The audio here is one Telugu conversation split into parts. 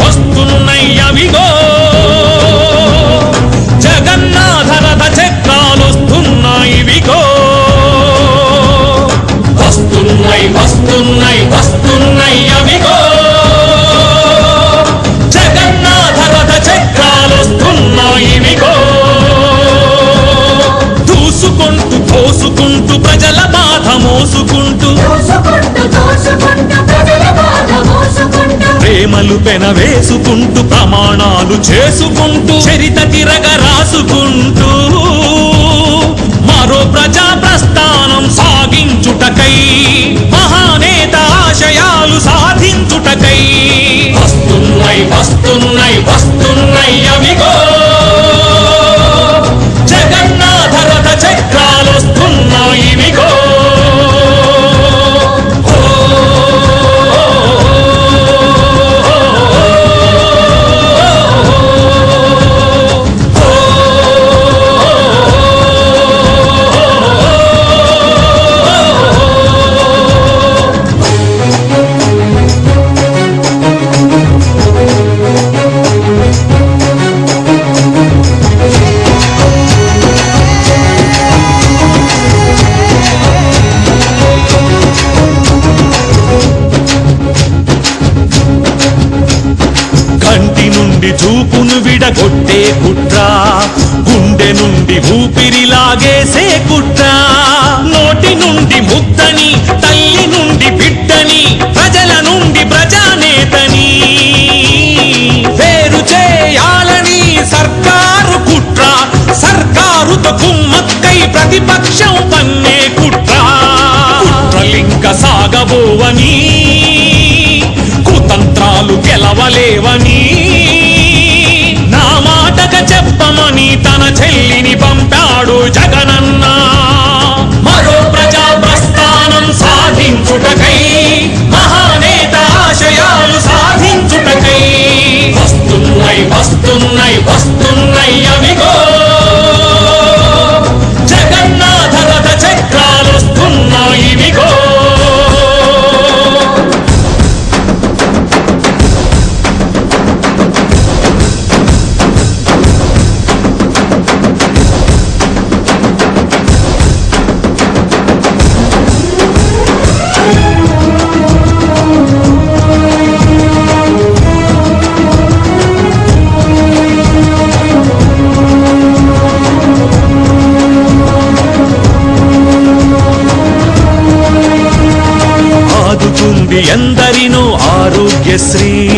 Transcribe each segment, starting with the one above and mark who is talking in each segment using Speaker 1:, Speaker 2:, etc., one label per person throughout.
Speaker 1: వస్తున్నాయి ప్రేమలు పెనవేసుకుంటూ ప్రమాణాలు చేసుకుంటూ చరిత తిరగ రాసుకుంటూ మరో ప్రజా ప్రస్థానం సాగించుటకై చూపును విడగొట్టే కుట్ర గుండె నుండి ఊపిరి లాగేసే కుట్ర.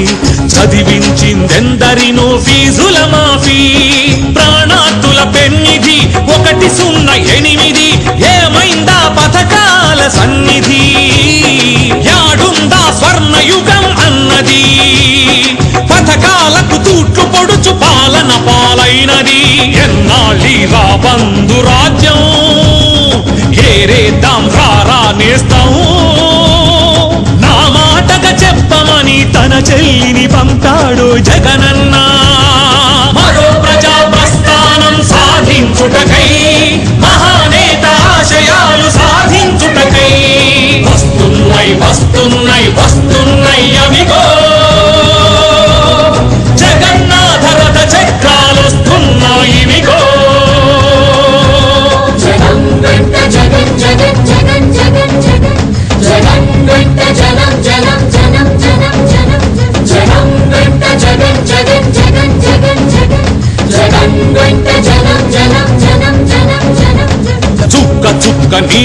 Speaker 1: చదివించిందెందరినో ఫీజుల మాఫీ. ప్రాణాతుల పెన్నిధి ఒకటి సున్న ఎనిమిది. ఏమైందా పథకాల సన్నిధి? యాడుందా స్వర్ణయుగం అన్నది? పథకాలకు తూట్లు పొడుచు పాలన పాలైనది. ఎన్నాళ్ళి బంధురా పంపాడు జగనన్న. మరో ప్రజా ప్రస్థానం సాధించుటకై మహానేత ఆశయాలు సాధించుటకై. వస్తున్నాయి వస్తున్నాయి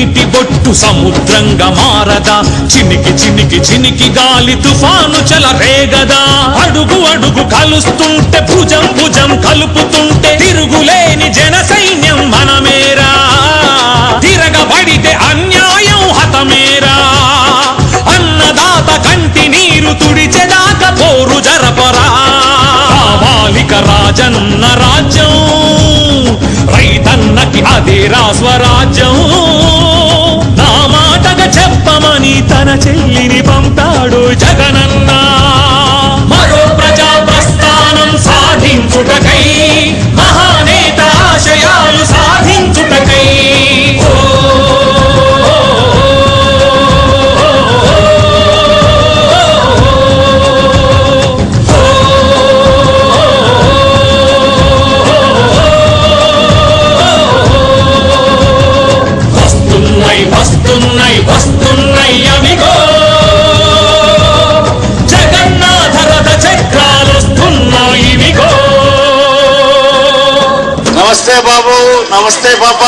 Speaker 1: నీటి బొట్టు సముద్రంగా మారదా. చినికి చినికి చినికి గాలి తుఫాను చెలరేగదా అడుగు అడుగు కలుస్తుంటే భుజం భుజం కలుపుతుంటే తిరుగులేని జన సైన్యం మనమేరా తిరగబడితే అన్యాయం హతమేరా. అన్నదాత కంటి నీరు తుడిచెదాక పోరు జరపరా. బాలిక రాజన్న రాజ్యం రైతన్నకి అదేరా స్వరాజ్యం తన చెల్లిని పంపాడు జగనన్న. మరో ప్రజా ప్రస్థానం సాధించుటకై
Speaker 2: నమస్తే బాబు నమస్తే పాప